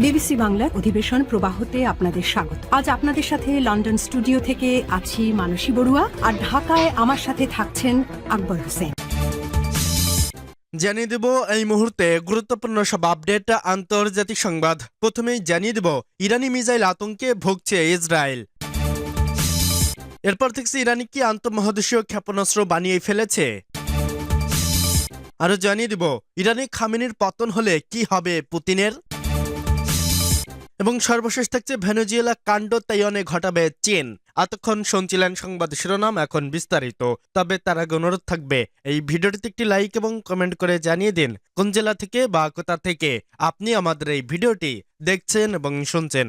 BBC বাংলার অধিবেশন প্রবাহতে আপনাদের স্বাগত। আজ আপনাদের সাথে লন্ডন স্টুডিও থেকে আছি মানসী বড়ুয়া আর ঢাকায় আমার সাথে থাকছেন আকবর হোসেন। জানিয়ে দেব এই মুহূর্তে গুরুত্বপূর্ণ সব আপডেট, আন্তর্জাতিক সংবাদ। প্রথমেই জানিয়ে দেব, ইরানি মিসাইল আতঙ্কে ভুগছে ইসরায়েল। এরপর থেকে ইরানি কি আন্তঃমহাদেশীয় ক্ষেপণাস্ত্র বানিয়ে ফেলেছে। আরও জানিয়ে দিব, ইরানি খামেনির পতন হলে কি হবে পুতিনের? এবং সর্বশেষ থাকছে ভেনেজুয়েলা কাণ্ড তাইওয়ানে ঘটাবে চীন। এতক্ষণ শুনছিলেন সংবাদ শিরোনাম, এখন বিস্তারিত। তবে তার আগে অনুরোধ থাকবে, এই ভিডিওটিতে একটি লাইক এবং কমেন্ট করে জানিয়ে দিন, কোন জেলা থেকে বা কোথা থেকে আপনি আমাদের এই ভিডিওটি দেখছেন এবং শুনছেন।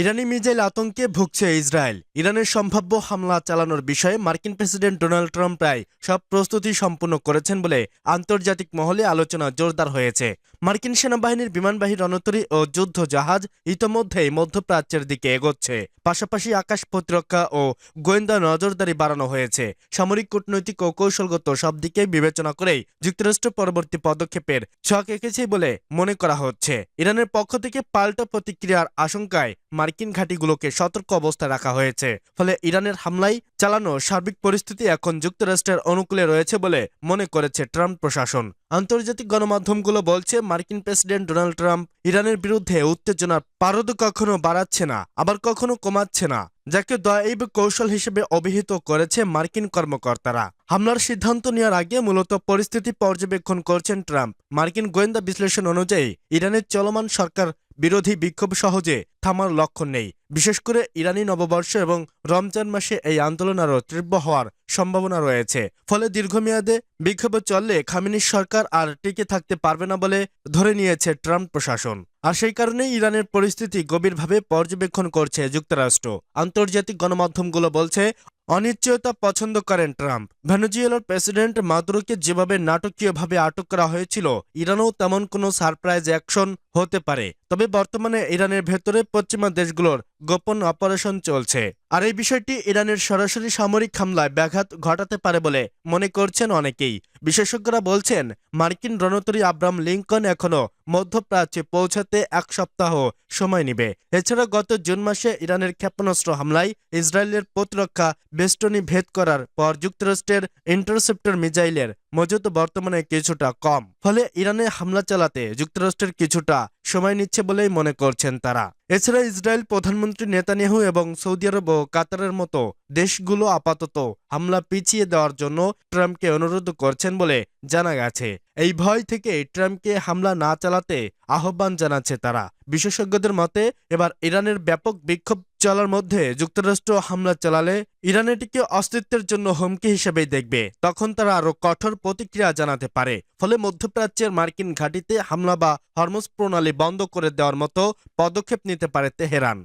ইরানি মিসাইল আতঙ্কে ভুগছে ইসরায়েল। ইরানের সম্ভাব্য হামলা চালানোর বিষয়ে মার্কিন প্রেসিডেন্ট ডোনাল্ড ট্রাম্প প্রায় সব প্রস্তুতি সম্পূর্ণ করেছেন বলে আন্তর্জাতিক মহলে আলোচনা জোরদার হয়েছে। মার্কিন সেনাবাহিনীর বিমানবাহী রণতরী ও যুদ্ধ জাহাজ ইতোমধ্যেই মধ্যপ্রাচ্যের দিকে এগোচ্ছে। পাশাপাশি আকাশ প্রতিরক্ষা ও গোয়েন্দা নজরদারি বাড়ানো হয়েছে। সামরিক কূটনৈতিক ও কৌশলগত সব দিকে বিবেচনা করেই যুক্তরাষ্ট্র পরবর্তী পদক্ষেপের ছক এঁকেছে বলে মনে করা হচ্ছে। ইরানের পক্ষ থেকে পাল্টা প্রতিক্রিয়ার আশঙ্কায় মার্কিন ঘাঁটিগুলোকে সতর্ক অবস্থায় রাখা হয়েছে। ফলে ইরানের হামলায় চালানো সার্বিক পরিস্থিতি এখন যুক্তরাষ্ট্রের অনুকূলে রয়েছে বলে মনে করেছে ট্রাম্প প্রশাসন। আন্তর্জাতিক গণমাধ্যমগুলো বলছে, মার্কিন প্রেসিডেন্ট ডোনাল্ড ট্রাম্প ইরানের বিরুদ্ধে উত্তেজনার পারদ কখনো বাড়াচ্ছে না, আবার কখনো কমাচ্ছে না, যাকে দয়াইব কৌশল হিসেবে অভিহিত করেছে মার্কিন কর্মকর্তারা। হামলার সিদ্ধান্ত নেওয়ার আগে মূলত পরিস্থিতি পর্যবেক্ষণ করছেন ট্রাম্প। মার্কিন গোয়েন্দা বিশ্লেষণ অনুযায়ী, ইরানের চলমান সরকার বিরোধী বিক্ষোভ সহজে থামার লক্ষণ নেই। বিশেষ করে ইরানি নববর্ষ এবং রমজান মাসে এই আন্দোলন আরও তীব্র হওয়ার সম্ভাবনা রয়েছে। ফলে দীর্ঘমেয়াদে বিক্ষোভ চললে খামিনির সরকার আর টিকে থাকতে পারবে না বলে ধরে নিয়েছে ট্রাম্প প্রশাসন। আর সেই কারণে ইরানের পরিস্থিতি গভীরভাবে পর্যবেক্ষণ করছে যুক্তরাষ্ট্র। আন্তর্জাতিক গণমাধ্যমগুলো বলছে, অনিশ্চয়তা পছন্দ করেন ট্রাম্প। ভেনেজুয়েলার প্রেসিডেন্ট মাদুরোকে যেভাবে নাটকীয়ভাবে আটক করা হয়েছিল, ইরানও তেমন কোনো সারপ্রাইজ অ্যাকশন হতে পারে। তবে বর্তমানে ইরানের ভেতরে পশ্চিমা দেশগুলোর গোপন অপারেশন চলছে। আর এই বিষয়টি ইরানের সরাসরি সামরিক হামলায় ব্যাঘাত ঘটাতে পারে বলে মনে করছেন অনেকেই। বিশেষজ্ঞরা বলছেন, মার্কিন রণতরী আব্রাম লিঙ্কন এখনও মধ্যপ্রাচ্যে পৌঁছাতে এক সপ্তাহ সময় নেবে। এছাড়া গত জুন মাসে ইরানের ক্ষেপণাস্ত্র হামলায় ইসরায়েলের প্রতিরক্ষা বেষ্টনী ভেদ করার পর যুক্তরাষ্ট্রের ইন্টারসেপ্টর মিজাইলের মজুত বর্তমানে কিছুটা কম। ফলে ইরানে হামলা চালাতে যুক্তরাষ্ট্রের কিছুটা সময় নিচ্ছে বলেই মনে করছেন তারা। এছাড়া ইসরায়েল প্রধানমন্ত্রী নেতানিয়াহু এবং সৌদি আরব ও কাতারের মতো দেশগুলো আপাতত হামলা পিছিয়ে দেওয়ার জন্য ট্রাম্পকে অনুরোধ করছেন বলে জানা গেছে। এই ভয় থেকে ট্রাম্পকে হামলা না চালাতে আহ্বান জানাচ্ছে তারা। বিশেষজ্ঞদের মতে, এবার ইরানের ব্যাপক বিক্ষোভ চলার মধ্যে যুক্তরাষ্ট্র হামলা চালালে ইরান এটিকে অস্তিত্বের জন্য হুমকি হিসেবে দেখবে। তখন তারা আরও কঠোর প্রতিক্রিয়া জানাতে পারে। ফলে মধ্যপ্রাচ্যের মার্কিন ঘাঁটিতে হামলা বা হরমোজ প্রণালী বন্ধ করে দেওয়ার মতো পদক্ষেপ নিতে পারে তেহরান।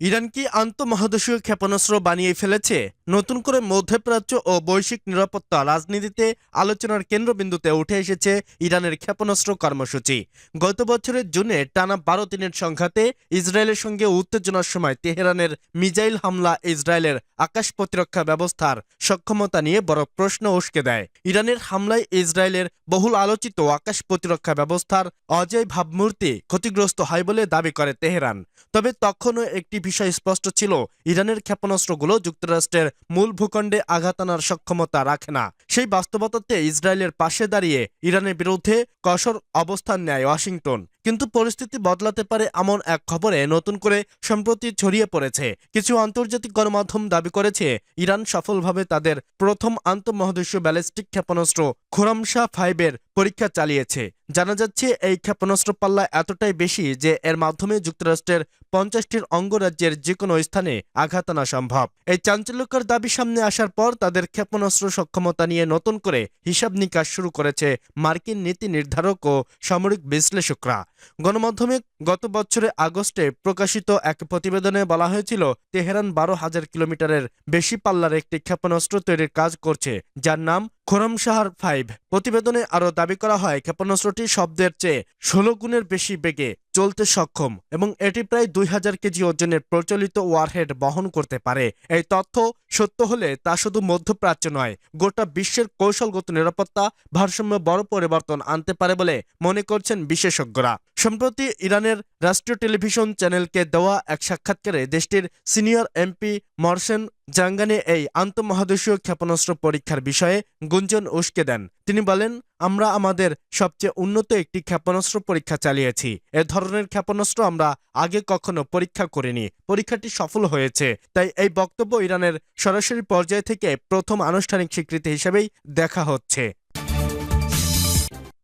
ইরান কি আন্তঃমহাদেশীয় ক্ষেপণাস্ত্র বানিয়ে ফেলেছে? নতুন করে মধ্যপ্রাচ্য ও বৈশ্বিক নিরাপত্তা রাজনীতিতে আলোচনার কেন্দ্রবিন্দুতে উঠে এসেছে ইরানের ক্ষেপণাস্ত্র কর্মসূচি। গত বছরের জুনে টানা বারো দিনের সংঘাতে ইসরায়েলের সঙ্গে উত্তেজনার সময় তেহরানের মিজাইল হামলা ইসরায়েলের আকাশ প্রতিরক্ষা ব্যবস্থার সক্ষমতা নিয়ে বড় প্রশ্ন উস্কে দেয়। ইরানের হামলায় ইসরায়েলের বহুল আলোচিত আকাশ প্রতিরক্ষা ব্যবস্থার অজয় ভাবমূর্তি ক্ষতিগ্রস্ত হয় বলে দাবি করে তেহরান। তবে তখনও একটি বিষয় স্পষ্ট ছিল, ইরানের ক্ষেপণাস্ত্রগুলো যুক্তরাষ্ট্রের মূল ভূখণ্ডে আঘাত আনার সক্ষমতা রাখে না। সেই বাস্তবতাতে ইসরায়েলের পাশে দাঁড়িয়ে ইরানের বিরুদ্ধে কসর অবস্থান নেয় ওয়াশিংটন। কিন্তু পরিস্থিতি বদলাতে পারে এমন এক খবরে নতুন করে সম্প্রতি ছড়িয়ে পড়েছে। কিছু আন্তর্জাতিক গণমাধ্যম দাবি করেছে, ইরান সফলভাবে তাদের প্রথম আন্তঃমহাদেশীয় ব্যালিস্টিক ক্ষেপণাস্ত্র খোরামশা ফাইভের পরীক্ষা চালিয়েছে। জানা যাচ্ছে, এই ক্ষেপণাস্ত্র পাল্লা এতটাই বেশি যে এর মাধ্যমে যুক্তরাষ্ট্রের পঞ্চাশটির অঙ্গরাজ্যের যে কোনো স্থানে আঘাত আনা সম্ভব। এই চাঞ্চল্যকর দাবি সামনে আসার পর তাদের ক্ষেপণাস্ত্র সক্ষমতা নিয়ে নতুন করে হিসাব নিকাশ শুরু করেছে মার্কিন নীতি নির্ধারক ও সামরিক বিশ্লেষকরা। গণমাধ্যমে গত বছরের আগস্টে প্রকাশিত এক প্রতিবেদনে বলা হয়েছিল, তেহরান বারো হাজার কিলোমিটারের বেশি পাল্লার একটি ক্ষেপণাস্ত্র তৈরির কাজ করছে, যার নাম খোরামশাহার ফাইভ। প্রতিবেদনে আরও দাবি করা হয়, ক্ষেপণাস্ত্রটি শব্দের চেয়ে ষোলো গুণের বেশি বেগে চলতে সক্ষম এবং এটি প্রায় দুই হাজার কেজি ওজনের প্রচলিত ওয়ারহেড বহন করতে পারে। এই তথ্য সত্য হলে তা শুধু মধ্যপ্রাচ্য নয়, গোটা বিশ্বের কৌশলগত নিরাপত্তা, ভারসাম্য, বড় পরিবর্তন আনতে পারে বলে মনে করছেন বিশেষজ্ঞরা। সম্প্রতি ইরানের রাষ্ট্রীয় টেলিভিশন চ্যানেলকে দেওয়া এক সাক্ষাৎকারে দেশটির সিনিয়র এমপি মরসেন জাঙ্গানে এই আন্তঃমহাদেশীয় ক্ষেপণাস্ত্র পরীক্ষার বিষয়ে গুঞ্জন উস্কে দেন। তিনি বলেন আমরা আমাদের সবচেয়ে উন্নত একটি ক্ষেপণাস্ত্র পরীক্ষা চালিয়েছি। এ ধরনের ক্ষেপণাস্ত্র আমরা আগে কখনো পরীক্ষা করিনি। পরীক্ষাটি সফল হয়েছে। তাই এই বক্তব্য ইরানের সরাসরি পর্যায় থেকে প্রথম আনুষ্ঠানিক স্বীকৃতি হিসেবেই দেখা হচ্ছে।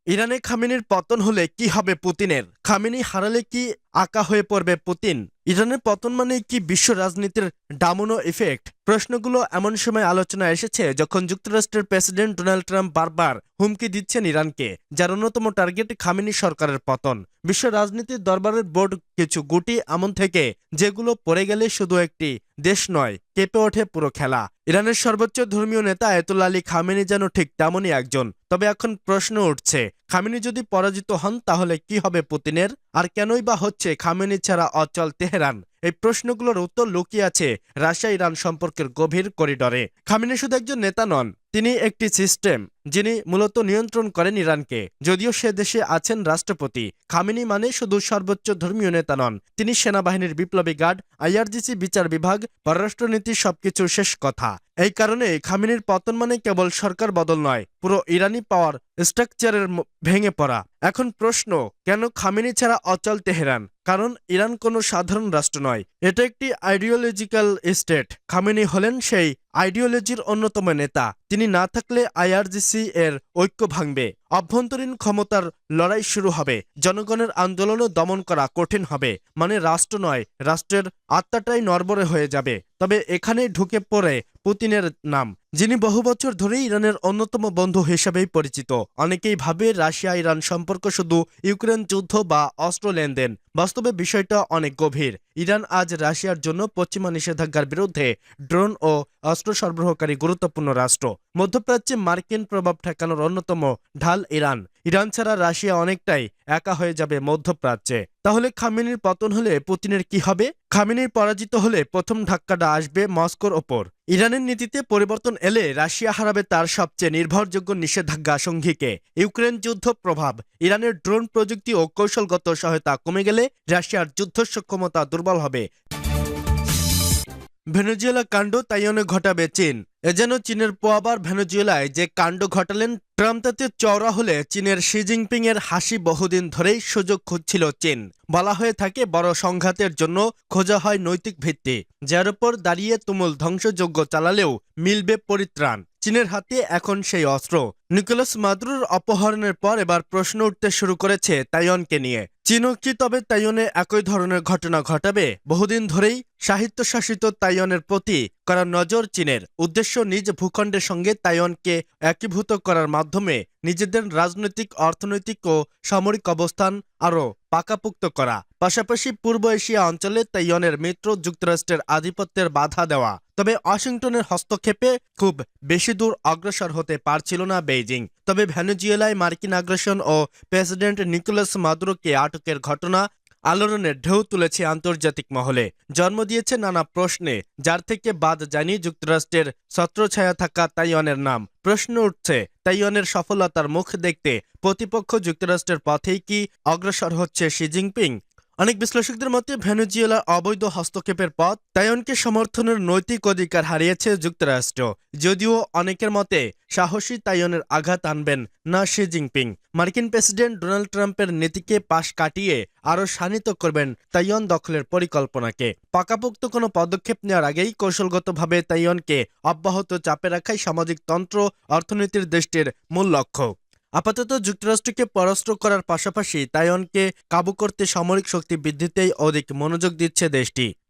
ইরানে খামিনির পতন হলে কি হবে পুতিনের? খামিনি হারালে কি আঁকা হয়ে পড়বে পুতিন। ইরানের পতন মানে কি বিশ্ব রাজনীতির ডামোনো ইফেক্ট প্রশ্নগুলো এমন সময় আলোচনা এসেছে যখন যুক্তরাষ্ট্রের প্রেসিডেন্ট ডোনাল্ড ট্রাম্প বারবার হুমকি দিচ্ছেন ইরানকে, যার অন্যতম টার্গেট খামিনি সরকারের পতন। বিশ্ব রাজনীতির দরবারের বোর্ড কিছু গুটি এমন থেকে যেগুলো পড়ে গেলে শুধু একটি দেশ নয়, কেঁপে ওঠে পুরো খেলা। ইরানের সর্বোচ্চ ধর্মীয় নেতা আয়তুল্লা আলী খামেনি যেন ঠিক তেমনই একজন। তবে এখন প্রশ্ন উঠছে, খামেনি যদি পরাজিত হন তাহলে কি হবে পুতিনের? আর কেনই বা হচ্ছে খামেনি ছাড়া অচল তেহরান? এই প্রশ্নগুলোর উত্তর লুকিয়ে আছে রাশিয়া ইরান সম্পর্কের গভীর করিডরে। খামেনি শুধু একজন নেতা নন, তিনি একটি সিস্টেম, যিনি মূলত নিয়ন্ত্রণ করেন ইরানকে। যদিও সে দেশে আছেন রাষ্ট্রপতি, খামেনি মানে শুধু সর্বোচ্চ ধর্মীয় নেতা নন, তিনি সেনাবাহিনীর বিপ্লবী গার্ড, আইআরজিসি বিচার বিভাগ পররাষ্ট্রনীতি সবকিছু শেষ কথা। এই কারণে খামেনির পতন মানে কেবল সরকার বদল নয়, পুরো ইরানি পাওয়ার স্ট্রাকচারের ভেঙে পড়া। এখন প্রশ্ন, কেন খামেনি ছাড়া অচল তেহরান? কারণ ইরান কোনো সাধারণ রাষ্ট্র নয়। এটা একটি আইডিওলজিক্যাল স্টেট খামেনি হলেন সেই আইডিওলজির অন্যতম নেতা। তিনি না থাকলে আইআরজিসি এর ঐক্য ভাঙবে। অভ্যন্তরীণ ক্ষমতার লড়াই শুরু হবে। জনগণের আন্দোলনও দমন করা কঠিন হবে। মানে রাষ্ট্র নয়, রাষ্ট্রের আত্মাটাই নরবরে হয়ে যাবে। তবে এখানেই ঢুকে পড়ে পুতিনের নাম, যিনি বহু বছর ধরে ইরানের অন্যতম বন্ধু হিসেবেই পরিচিত। অনেকেই ভাবে রাশিয়া ইরান সম্পর্ক শুধু ইউক্রেন যুদ্ধ বা অস্ত্র লেনদেন। বাস্তবে বিষয়টা অনেক গভীর। ইরান আজ রাশিয়ার জন্য পশ্চিমা নিষেধাজ্ঞার বিরুদ্ধে ড্রোন ও অস্ত্র সরবরাহকারী গুরুত্বপূর্ণ রাষ্ট্র। মধ্যপ্রাচ্যে মার্কিন প্রভাব ঠেকানোর অন্যতম ঢাল ইরান। ইরান ছাড়া রাশিয়া অনেকটাই একা হয়ে যাবে মধ্যপ্রাচ্যে। তাহলে খামেনির পতন হলে পুতিনের কি হবে? খামেনির পরাজিত হলে প্রথম ধাক্কাটা আসবে মস্কোর ওপর। ইরানের নীতিতে পরিবর্তন এলে রাশিয়া হারাবে তার সবচেয়ে নির্ভরযোগ্য নিষেধাজ্ঞা সঙ্গীকে। ইউক্রেন যুদ্ধ প্রভাব। ইরানের ড্রোন প্রযুক্তি ও কৌশলগত সহায়তা কমে গেলে রাশিয়ার যুদ্ধ সক্ষমতা দুর্বল হবে। ভেনেজুয়েলা কাণ্ড তাইওয়ানে ঘটাবে চীন। এ যেন চীনের পোয়াবার ভেনেজুয়েলায় যে কাণ্ড ঘটালেন ট্রাম্প তাতে চওড়া হলে চীনের শি জিনপিং এর হাসি বহুদিন ধরেই সুযোগ খুঁজছিল চীন। বলা হয়ে থাকে, বড় সংঘাতের জন্য খোঁজা হয় নৈতিক ভিত্তি, যার উপর দাঁড়িয়ে তুমুল ধ্বংসযজ্ঞ চালালেও মিলবে পরিত্রাণ। চীনের হাতে এখন সেই অস্ত্র। নিকোলাস মাদুরোর অপহরণের পর এবার প্রশ্ন উঠতে শুরু করেছে তাইওয়ানকে নিয়ে। চীনও কি তবে তাইওয়ানে একই ধরনের ঘটনা ঘটাবে? বহুদিন ধরেই সাহিত্যশাসিত তাইওয়ানের প্রতি করা নজর চীনের। উদ্দেশ্য নিজ ভূখণ্ডের সঙ্গে তাইওয়ানকে একীভূত করার মাধ্যমে নিজেদের রাজনৈতিক, অর্থনৈতিক ও সামরিক অবস্থান আরও পাকাপুক্ত করা। পাশাপাশি পূর্ব এশিয়া অঞ্চলে তাইওয়ানের মিত্র যুক্তরাষ্ট্রের আধিপত্যের বাধা দেওয়া। তবে ওয়াশিংটনের হস্তক্ষেপে খুব বেশি দূর অগ্রসর হতে পারছিল না বেইজিং। তবে ভেনেজুয়েলায় মার্কিন আগ্রাসন ও প্রেসিডেন্ট নিকোলাস মাদুরোকে আটকের ঘটনা আলোড়নের ঢেউ তুলেছে আন্তর্জাতিক মহলে। জন্ম দিয়েছে নানা প্রশ্নে, যার থেকে বাদ জানি যুক্তরাষ্ট্রের ছত্রছায়া থাকা তাইওয়ানের নাম। প্রশ্ন উঠছে, তাইওয়ানের সফলতার মুখ দেখতে প্রতিপক্ষ যুক্তরাষ্ট্রের পথেই কি অগ্রসর হচ্ছে শি জিনপিং? অনেক বিশ্লেষকদের মতে ভেনেজুয়েলার অবৈধ হস্তক্ষেপের পথ তাইওয়ানকে সমর্থনের নৈতিক অধিকার হারিয়েছে যুক্তরাষ্ট্র। যদিও অনেকের মতে, সাহসী তাইওয়ানের আঘাত আনবেন না শি জিনপিং। মার্কিন প্রেসিডেন্ট ডোনাল্ড ট্রাম্পের নীতিকে পাশ কাটিয়ে আরও শানিত করবেন তাইওয়ান দখলের পরিকল্পনাকে। পাকাপোক্ত কোনো পদক্ষেপ নেওয়ার আগেই কৌশলগতভাবে তাইওয়ানকে অব্যাহত চাপে রাখাই সামাজিক তন্ত্র, অর্থনীতির দেশটির মূল লক্ষ্য। আপাতত যুক্তরাষ্ট্রকে পরাস্ত করার পাশাপাশি তাইওয়ানকে কাবু করতে সামরিক শক্তি বৃদ্ধিতেই অধিক মনোযোগ দিচ্ছে দেশটি।